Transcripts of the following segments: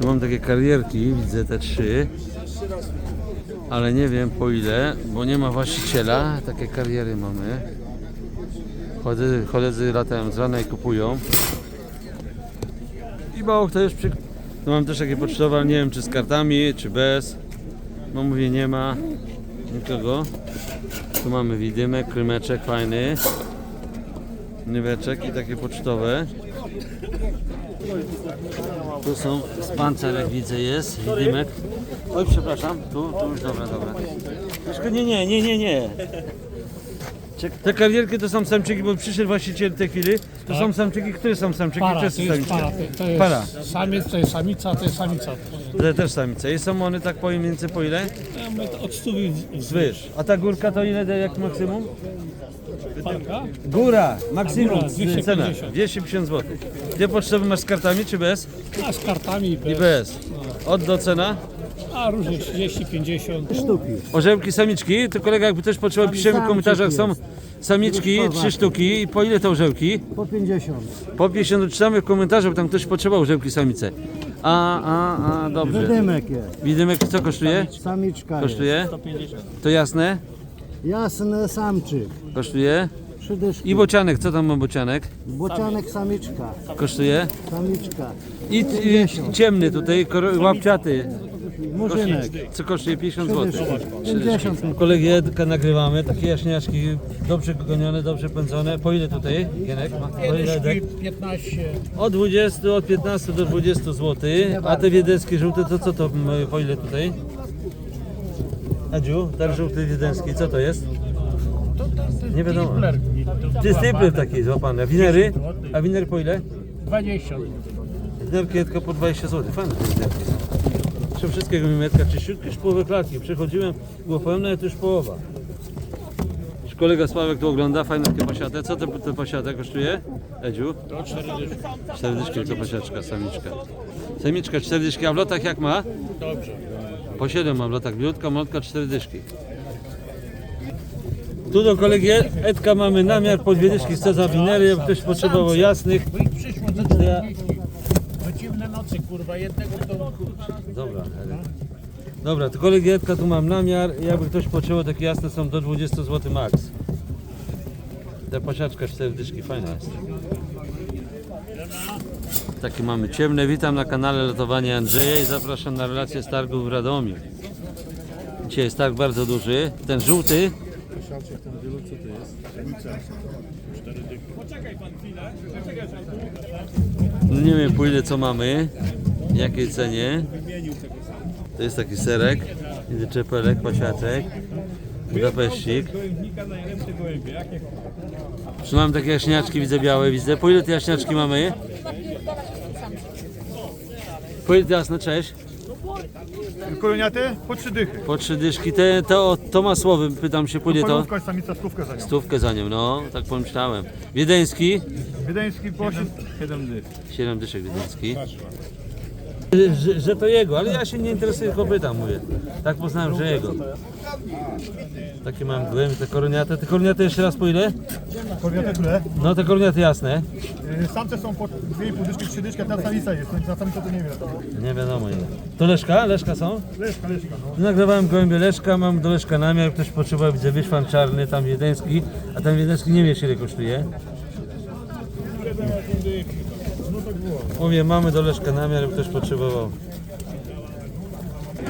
Tu mam takie karierki, widzę te trzy. Ale nie wiem po ile, bo nie ma właściciela. Takie kariery mamy. Koledzy, koledzy latają z rana i kupują. I mało kto już przy... Tu mam też takie pocztowe, ale nie wiem czy z kartami, czy bez. No mówię, nie ma nikogo. Tu mamy widymek, krymeczek fajny. Nyweczek i takie pocztowe. Tu są z pancerek widzę jest, widymek. Oj przepraszam, tu, tu już dobra, dobra. Troszkę nie, nie, nie, nie, nie. Czek- Te karierki to są samczyki, bo przyszedł właściciel tej chwili. To są samczyki, które są samczyki, Para, to są jest samice? para, to, to jest Para. samiec, to jest samica, to jest samica. To też samice. I są one tak powiem więcej po ile? Ja mówię, to Od stówy Zwyż. A ta górka to ile daje jak maksimum? Parka, Góra, maksimum, A góra, 250. cena, 250 zł. Dwie pocztowe masz z kartami czy bez? a z kartami I bez, bez. Od do cena? a różnie 30, 50. Orzełki, samiczki, to kolega jakby też potrzebował, piszemy w komentarzach, są samiczki, trzy sztuki i po ile te orzełki? Po 50. Po 50 czytamy w komentarzu, bo tam ktoś potrzebował orzełki samice. A, a, a, dobrze. Wydymek jest. Widymek co kosztuje? Samiczka Kosztuje? To jasne? Jasny samczyk. Kosztuje? Trzy dyszki. I bocianek, co tam ma bocianek? Bocianek samiczka. Kosztuje? Samiczka. I, i ciemny tutaj, kor- łapciaty. Murzynek. Co kosztuje 50 zł? 50. Kolegi Edka nagrywamy, takie jaśniaczki, dobrze gonione, dobrze pędzone. Po ile tutaj, Gienek? Po ile Edek? 15, Od 20, od 15 do 20 zł. A te wiedeńskie żółte, to co to, m, po ile tutaj? Adziu, ten żółty wiedeński, co to jest? Nie wiadomo. Czy stapler taki złapany. A winery? A winer po ile? 20. Winerki tylko po 20 zł. Fajne te winerki. Przy wszystkiego mimetka, czyściutkie, już połowę klatki. Przychodziłem, było pełne, to już połowa. Już kolega Sławek tu ogląda, fajne takie pasiate. Co te, te pasiate kosztuje? Edziu? To 4 dyszki. 4 dyszki to pasiaczka, samiczka. Samiczka 4 dyszki, a w lotach jak ma? Dobrze. Po 7 ma w lotach, biutka, młotka 4 dyszki. Tu do kolegi Edka mamy namiar po dwie dyszki, chce za ktoś potrzebował jasnych. Ich przyszło za To ja, do dziwne nocy, kurwa, jednego w domu. Dobra, Edek. Dobra, to kolegi Edka tu mam namiar, jakby ktoś potrzebował, takie jasne są do 20 zł max. Ta pasiaczka 4 dyszki, fajna jest. Takie mamy ciemne. Witam na kanale Lotowanie Andrzeja i zapraszam na relację z targu w Radomiu. Dzisiaj jest targ bardzo duży. Ten żółty. No nie wiem po ile co mamy, jakiej cenie. To jest taki serek, czepelek, pasiaczek, budapeścik. Tu mam takie jaśniaczki, widzę białe, widzę. Po ile te jaśniaczki mamy? Po ile te jasne, cześć? Koloniaty po trzy dychy. Po trzy dyszki. Te, to, to masłowy, pytam się, po ile to? Polówka samica stówkę za nią. Stówkę za nią, no, tak pomyślałem. Wiedeński, Wiedeński po 7 dych. 7 dyszek wiedeński. Że, że to jego, ale ja się nie interesuję, tylko pytam, mówię. Tak poznałem, że jego. Takie mam głębi, te koroniate. Te koroniate jeszcze raz po ile? Koloniaty tyle. No te koroniaty jasne. Yy, Samce są po 2,5 dyszki, 3 dyszki, a ta samica jest. Na samica to nie wiem. Nie wiadomo ile. To Leszka? Leszka są? Leszka, leszka, no. Nagrywałem gołębie Leszka, mam do Leszka namiar, ktoś potrzebował, widzę wyszwan czarny, tam wiedeński, a tam wiedeński nie wiesz ile kosztuje. Mówię, mamy do Leszka namiar, jakby ktoś potrzebował.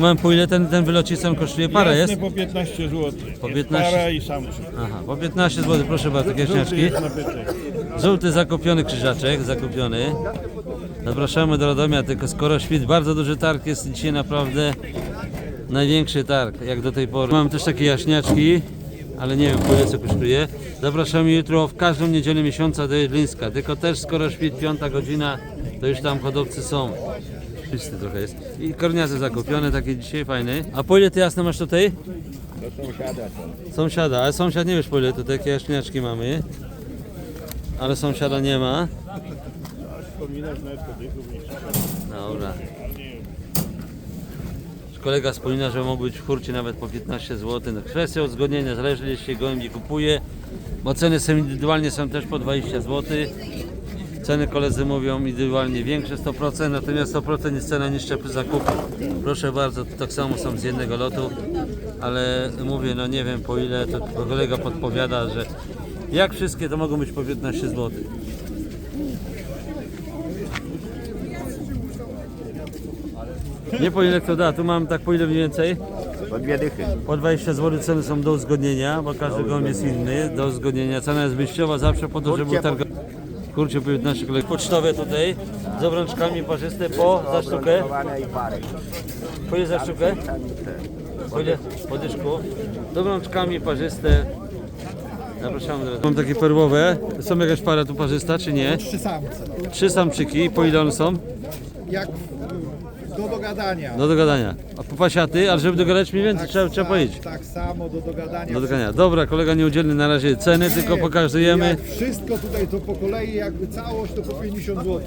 Mam po ile ten, ten wylocicem kosztuje? Para jest? po 15 zł. Po 15? Para i samczyk. Aha, po 15 zł, proszę bardzo, takie śniaczki. Jest nabytek. Żółty zakupiony krzyżaczek, zakupiony. Zapraszamy do Radomia, tylko skoro świt, bardzo duży targ jest dzisiaj naprawdę największy targ, jak do tej pory. Mam też takie jaśniaczki, ale nie wiem po ile co kosztuje. Zapraszamy jutro w każdą niedzielę miesiąca do Jedlińska, tylko też skoro świt, piąta godzina, to już tam hodowcy są. Czysty trochę jest. I korniace zakupione, takie dzisiaj fajne. A po ile ty jasne masz tutaj? Sąsiada, ale sąsiad nie wiesz po ile, to takie jaśniaczki mamy. Ale sąsiada nie ma. Dobra. Kolega wspomina, że mogą być w hurcie nawet po 15 zł. No, kwestia uzgodnienia, zależy jeśli się gołębi kupuje, bo ceny są indywidualnie są też po 20 zł. Ceny koledzy mówią indywidualnie większe 100%, natomiast 100% jest cena niższa przy zakupie. Proszę bardzo, tu tak samo są z jednego lotu, ale mówię, no nie wiem po ile, to kolega podpowiada, że jak wszystkie to mogą być po 15 zł. Nie po ile to da, tu mam tak po ile mniej więcej? Po dwie dychy. Po 20 zł ceny są do uzgodnienia, bo każdy gołąb jest inny, do uzgodnienia. Cena jest wyjściowa zawsze po to, żeby był targ... Kurczę, po 15 kolej. Pocztowe tutaj, z obrączkami parzyste po za sztukę. Chowane i parę. Po ile za sztukę? Po ile? Po dyszku. Z obrączkami parzyste. Zapraszamy teraz. Mam takie perłowe. Są jakaś para tu parzysta, czy nie? Trzy samce. Trzy samczyki. Po ile one są? Jak do dogadania. Do dogadania. A po pasiaty, ale żeby dogadać mniej więcej, trzeba, trzeba powiedzieć. Tak samo do dogadania. Do dogadania. Dobra, kolega nieudzielny na razie ceny, tylko pokazujemy. Jak wszystko tutaj to po kolei, jakby całość to po 50 zł.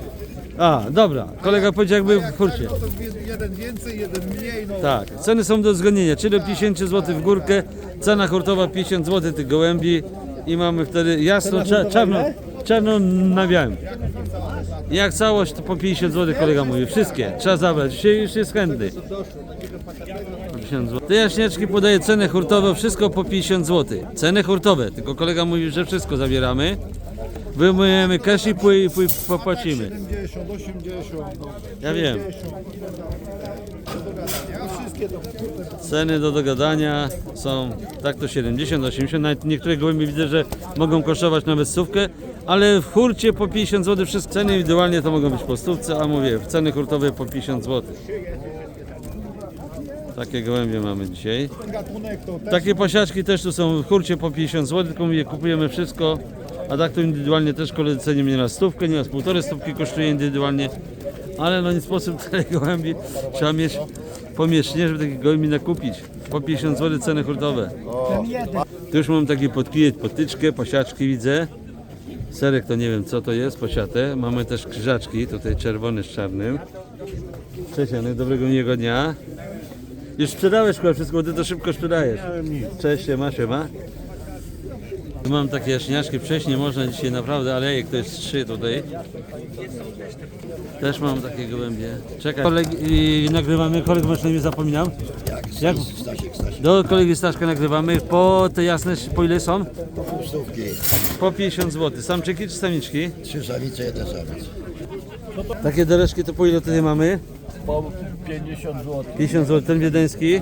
A, dobra. Kolega powiedział jakby w hurcie. Tak, no to jeden więcej, jeden mniej. No. Tak, ceny są do uzgodnienia, czyli do 50 zł w górkę, cena hurtowa 50 zł tych gołębi i mamy wtedy jasno, cza, czarno, czarno na białym. Jak całość to po 50 zł kolega mówi, wszystkie, trzeba zabrać, dzisiaj już jest chętny. Po 50 zł. Te jaśniaczki podaje cenę hurtową, wszystko po 50 zł. Ceny hurtowe, tylko kolega mówi, że wszystko zabieramy. Wyjmujemy cash i pój, popłacimy. 70, 80, Ja wiem. 60. Do dogadania. A wszystkie to Ceny do dogadania są tak to 70, 80, nawet niektóre gołębie widzę, że mogą kosztować nawet stówkę, ale w hurcie po 50 zł wszystkie ceny indywidualnie to mogą być po stówce, a mówię, w ceny hurtowe po 50 zł. Takie gołębie mamy dzisiaj. Takie pasiaczki też tu są w hurcie po 50 zł, tylko mówię, kupujemy wszystko, a tak to indywidualnie też koledzy cenią nie na stówkę, nie na półtorej stówki kosztuje indywidualnie, ale no nie sposób tyle gołębi, trzeba mieć pomieszcznie, żeby takich gołębi nakupić. Po 50 zł ceny hurtowe. Tu już mam taki podkijeć, potyczkę, pasiaczki widzę. Serek to nie wiem co to jest, posiatę. Mamy też krzyżaczki, tutaj czerwony z czarnym. Cześć Janek, dobrego miłego dnia. Już sprzedałeś chyba wszystko, bo ty to szybko sprzedajesz. Cześć, siema, siema. Tu mam takie jaśniaczki, przejść nie można dzisiaj naprawdę, ale jak to jest trzy tutaj. Też mam takie gołębie. Czekaj, Koleg, i nagrywamy, kolega masz na imię zapominam. Jak? Do kolegi Staszka nagrywamy. Po te jasne, po ile są? Stówki, Po 50 zł. Samczyki czy samiczki? trzy samice, jeden samiec. Takie dereszki to po ile tutaj mamy? Po 50 zł. 50 zł. Ten wiedeński?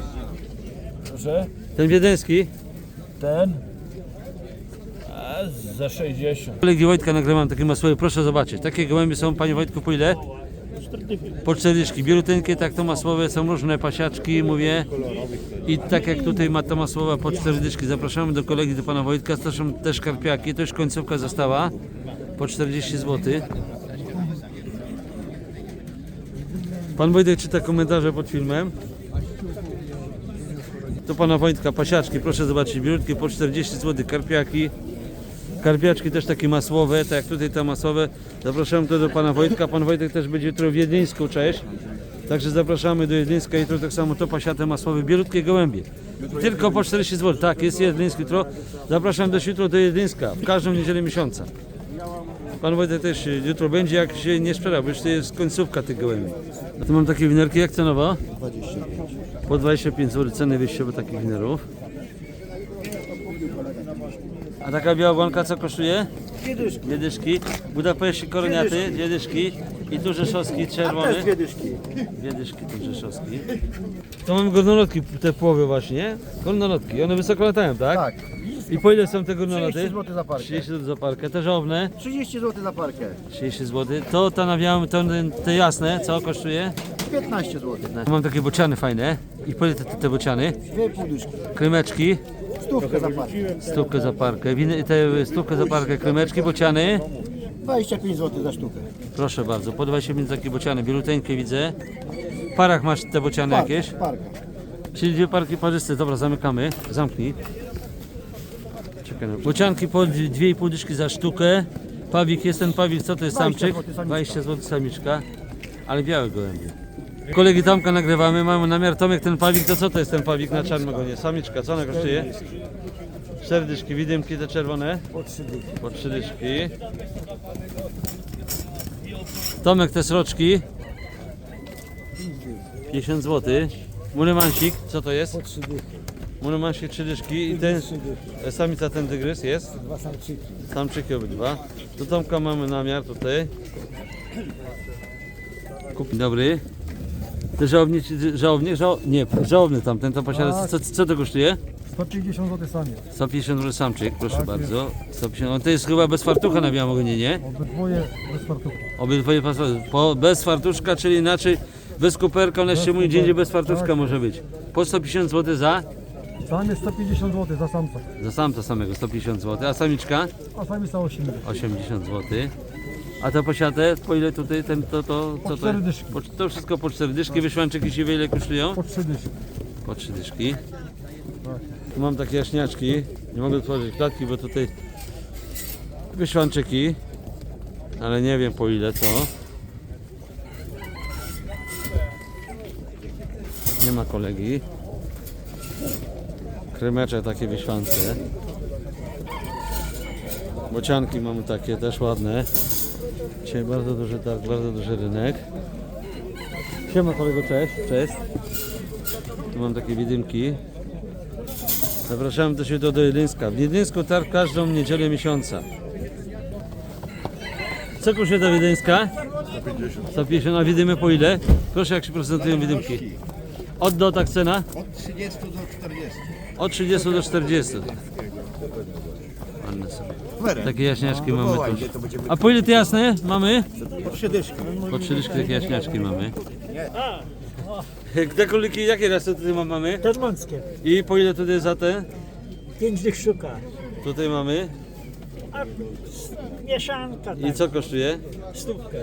Proszę. Ten wiedeński? Ten. Za 60. Kolegi Wojtka nagrywam takie masłowe, proszę zobaczyć. Takie gołębie są, panie Wojtku, po ile? Po 40. Bieluteńkie, tak to masłowe, są różne pasiaczki, mówię. I tak jak tutaj ma to masłowa po 40. Zapraszamy do kolegi, do pana Wojtka. To są też karpiaki, to już końcówka została. Po 40 zł. Pan Wojtek czyta komentarze pod filmem. To pana Wojtka, pasiaczki, proszę zobaczyć, biurutki po 40 zł, karpiaki. Karpiaczki też takie masłowe, tak jak tutaj te masłowe. Zapraszamy tu do pana Wojtka. Pan Wojtek też będzie jutro w Jedlińsku, cześć. Także zapraszamy do Jedlińska jutro tak samo to pasiate masłowe, bielutkie gołębie. Tylko po 40 zł. Tak, jest Jedliński jutro. Zapraszam do jutro do Jedlińska, w każdą niedzielę miesiąca. Pan Wojtek też jutro będzie, jak się nie sprzeda, bo już to jest końcówka tych gołębi. A tu mam takie winerki, jak cenowo? 25. Po 25 zł ceny wyjściowe takich winerów. A taka biała błonka co kosztuje? Dwie dyszki. Dwie dyszki. Budapeszci koroniaty, dwie dyszki. I tu rzeszowski czerwony. Dwie dyszki. Dwie dyszki tu rzeszowski. To mamy górnolotki, te połowy właśnie. Górnolotki, one wysoko latają, tak? Tak. I po ile są te górnoloty? 30 zł za parkę. 30 zł za parkę. Te żołne 30 zł za parkę. 30 zł. To ta na białym, to te jasne, co kosztuje? 15 zł. Mam takie bociany fajne. I po ile te, te bociany? Dwie pół dyszki. Krymeczki, Stówkę za parkę. stówkę za parkę. Winy, te stówkę za parkę, krymeczki, bociany. 25 zł za sztukę. Proszę bardzo, po 25 takie bociany, bieluteńkie widzę. W parach masz te bociany Parka, jakieś? Parka. Czyli dwie parki parzyste. Dobra, zamykamy. Zamknij. Czekaj. no. Bocianki po dwie- dwie i pół dyszki za sztukę. Pawik, jest ten pawik, co to jest 20 samczyk? zł samiczka. 20 zł samiczka. Ale białe gołębie. Kolegi Tomka nagrywamy, mamy namiar Tomek, ten pawik, to co to jest ten pawik na czarnym ogonie? Samiczka, co ona kosztuje? Cztery dyszki, widymki te czerwone? Po 3 dyszki. Po trzy dyszki. Tomek, te sroczki. 50 zł. Mulemansik, co to jest? Mulemansik trzy dyszki i ten, samica ten tygrys jest? Dwa samczyki. Samczyki obydwa. Do Tomka mamy namiar tutaj. Kup... Dzień Dobry. Te żałobnie, żałobnie, żał... nie, żałobny tamten, to posiada, co, co to kosztuje? 150 zł sami. 150 zł samczyk, proszę bardzo. 150, on to jest chyba bez fartucha na białognie, nie? Obydwoje bez fartuchu. Obydwoje pasy, po, bez fartuszka, czyli inaczej bez kuperka, on jeszcze mówi, gdzie indziej bez fartuszka Tak. może być. Po 150 zł za? Sam jest 150 zł za samca, Za samca samego 150 zł, a samiczka? a sami są 80. 80 zł. A te posiate, po ile tutaj ten, to, to, co to cztery dyszki. Po, to wszystko po 4 dyszki, wyszłanczyki siwe ile kosztują? Po 3 dyszki. Po 3 dyszki. Tu mam takie jaśniaczki, nie mogę otworzyć klatki, bo tutaj wyszłanczyki, ale nie wiem po ile co. Nie ma kolegi. Krymecze takie wyśwance. Bocianki mamy takie też ładne. Dzisiaj bardzo duży targ, bardzo duży rynek. Siema kolego, cześć. Cześć. Tu mam takie widymki. Zapraszam do siebie do Jedyńska. W Jedyńsku targ każdą niedzielę miesiąca. Co kosztuje ta wiedeńska? 150. 150, a widymy po ile? Proszę jak się prezentują widymki. Od do tak cena? Od 30 do 40. Od 30 do 40. Ładne Takie jaśniaczki mamy tu. A po ile te jasne mamy? Po 30. Po trzy dyszki takie jaśniaczki mamy. Te króliki jakie rasy tutaj ma- mamy? Dormąckie. I po ile tutaj za te? Pięć dych szuka. Tutaj mamy. A mieszanka I tak. co kosztuje? Stówkę.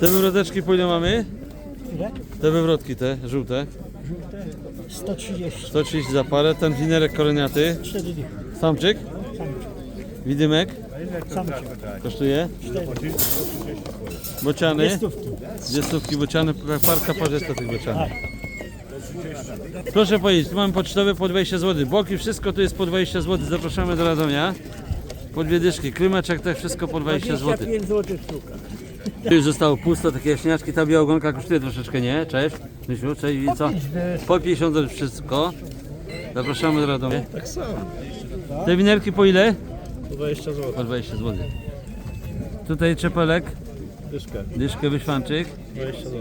Te wywroteczki po ile mamy? Ile? Te wywrotki te, żółte. Żółte. 130. 130 za parę. Ten winerek koroniaty. Cztery dychy. Samczyk. Samczyk. Widymek. Kosztuje. Bociany. Dwie stówki. Bociany. Parka parzysta tych bocianów. Proszę powiedzieć, tu mamy pocztowe po 20 zł. Boki, wszystko tu jest po 20 zł. Zapraszamy do Radomia. Po dwie dyszki. Klymeczek też wszystko po 20 zł. 25 zł sztuka. Tu już zostało pusto, takie jaśniaczki. Ta białogonka kosztuje troszeczkę, nie? Cześć. Myślu, cześć i co? Po 50 zł wszystko. Zapraszamy do Radomia. Tak samo. Te winerki po ile? Po 20 zł. Po 20 zł. Tutaj czepelek, Dyszkę. dyszkę wyszwanczyk. 20 zł.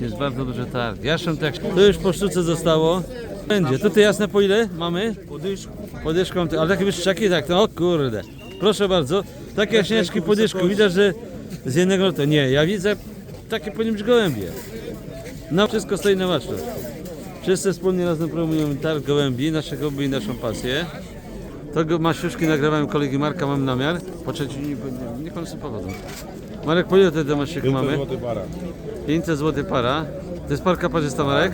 Jest bardzo duży targ. Jaszczem tak. To już po sztuce zostało. Będzie. Tutaj jasne po ile mamy? Po dyszku. Po dyszką, ale takie wyszczaki tak, no o kurde. Proszę bardzo, takie jaśniaczki po dyszku. Widać, że z jednego lotu. Nie, ja widzę takie po nim gołębie. No wszystko stoi na baczność. Wszyscy wspólnie razem promują targ gołębi, nasze gołębi i naszą pasję. To masiuszki nagrywają kolegi Marka, mam namiar. Po trzeci, nie, nie, niech one sobie powodzą. Marek, po ile te masiuszki mamy? para. 500 zł para. To jest parka parzysta, Marek?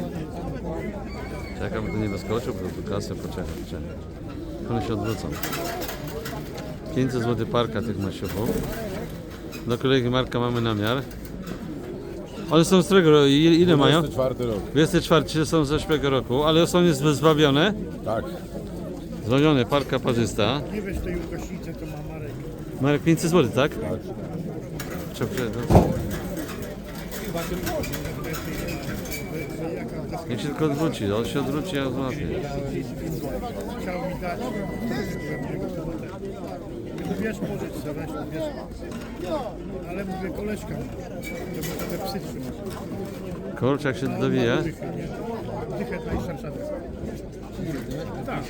Czekam, by to nie doskoczył, bo tu kasę, poczekaj, poczekaj. One się odwrócą. 500 zł parka tych masiuchów. Do kolegi Marka mamy namiar. One są z którego roku? Ile, ile mają? Czwarty rok. 24 czyli są z zeszłego roku, ale są jest zwabione. Tak. Zwabione, parka parzysta. Nie weź tej ukośnicy, to ma Marek. Marek 500 zł, tak? Tak. No. Niech się tylko odwróci, on się odwróci, ja złapię. Chciał mi dać. Wiesz, pożyć sobie, weź, wiesz. Ale mówię, koleżka może te psy trzymać. Kurczak się dowija. Dychę Tak.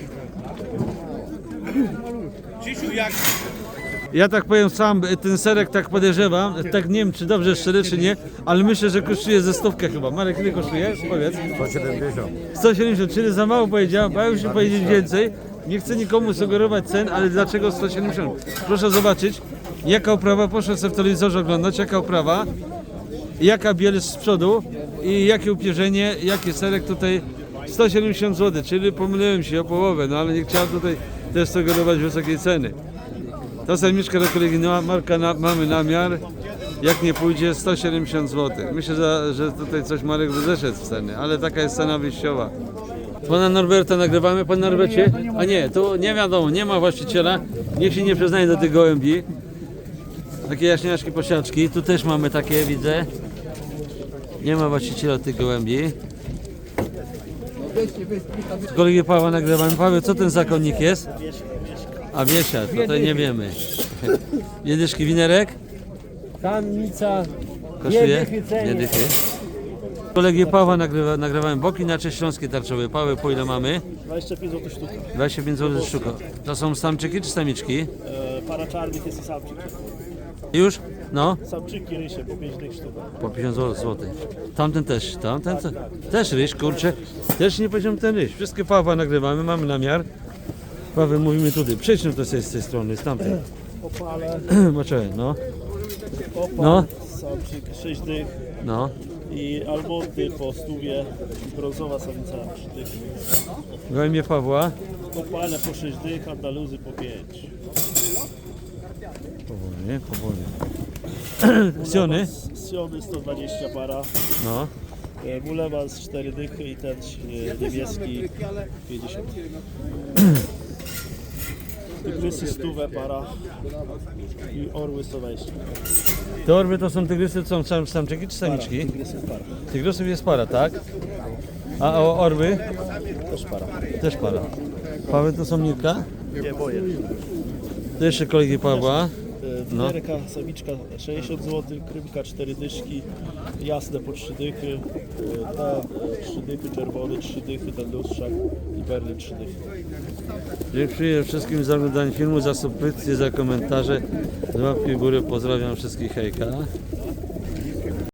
Ja tak powiem sam, ten serek tak podejrzewam, tak nie wiem czy dobrze szczerze czy nie, ale myślę, że kosztuje ze stówkę chyba. Marek, ile kosztuje? Powiedz. 170. 170, czyli za mało powiedziałem, bałem się powiedzieć więcej. Nie chcę nikomu sugerować cen, ale dlaczego 170? Proszę zobaczyć, jaka oprawa, proszę sobie w telewizorze oglądać, jaka oprawa, jaka biel z przodu i jakie upierzenie, jaki serek tutaj 170 zł, czyli pomyliłem się o połowę, no ale nie chciałem tutaj też sugerować wysokiej ceny. Ta samiczka kolegi Marka na, mamy namiar, jak nie pójdzie 170 zł. Myślę, że, że tutaj coś Marek by zeszedł z ceny, ale taka jest cena wyjściowa. Pana Norberta nagrywamy, pan Norbercie? A nie, to nie wiadomo, nie ma właściciela, niech się nie przyznaje do tych gołębi. Takie jaśniaczki, posiaczki. Tu też mamy takie, widzę. Nie ma właściciela tych gołębi. Z kolegi Pawła nagrywamy. Paweł, co ten zakonnik jest? A wiesia, tutaj nie wiemy. Jedyszki winerek? Tamnica Kosztuje? cenie. dychy. Kolegi Pawła nagrywa, nagrywałem boki na cześć śląskie tarczowe. Paweł, po ile mamy? 25 zł sztuka. 25 zł sztuka. To są samczyki czy samiczki? E, para czarnych jest i samczyki. Już? No, Samczyki rysie po 5 dych sztuka. po 50 zł. Tamten też, tamten te, też ryż, kurczę. Też nie powiedziałem ten ryż. Wszystkie Pawła nagrywamy, mamy namiar. Paweł, mówimy tutaj. Przejdźmy to sobie z tej strony, z tamtej. Opale, Poczekaj, no, opal, No. samczyk 6 dych no. i alboty po stówie, brązowa samica 3 dych. Gołębie Pawła. Opale po 6 dych, andaluzy po 5. Powolnie, powolnie. Siony? Siony 120 para, No. e, mulewans 4 dychy i ten e, niebieski 50. Tygrysy stówę para i orły 120. Te orby to są tygrysy, to są sam, samczyki czy samiczki? Tygrysy para. Tygrysów jest para, tak? A o orby? Też para. Też para. Paweł to są Mirka? Nie boję. To jeszcze kolegi Pawła. No. Winerka, samiczka 60 zł, krymka 4 dyszki, jasne po 3 dychy, e, ta e, 3 dychy, czerwony 3 dychy, ten lustrzak i berly 3 dychy. Dziękuję wszystkim za oglądanie filmu, za subskrypcję, za komentarze. Z łapki w górę pozdrawiam wszystkich hejka.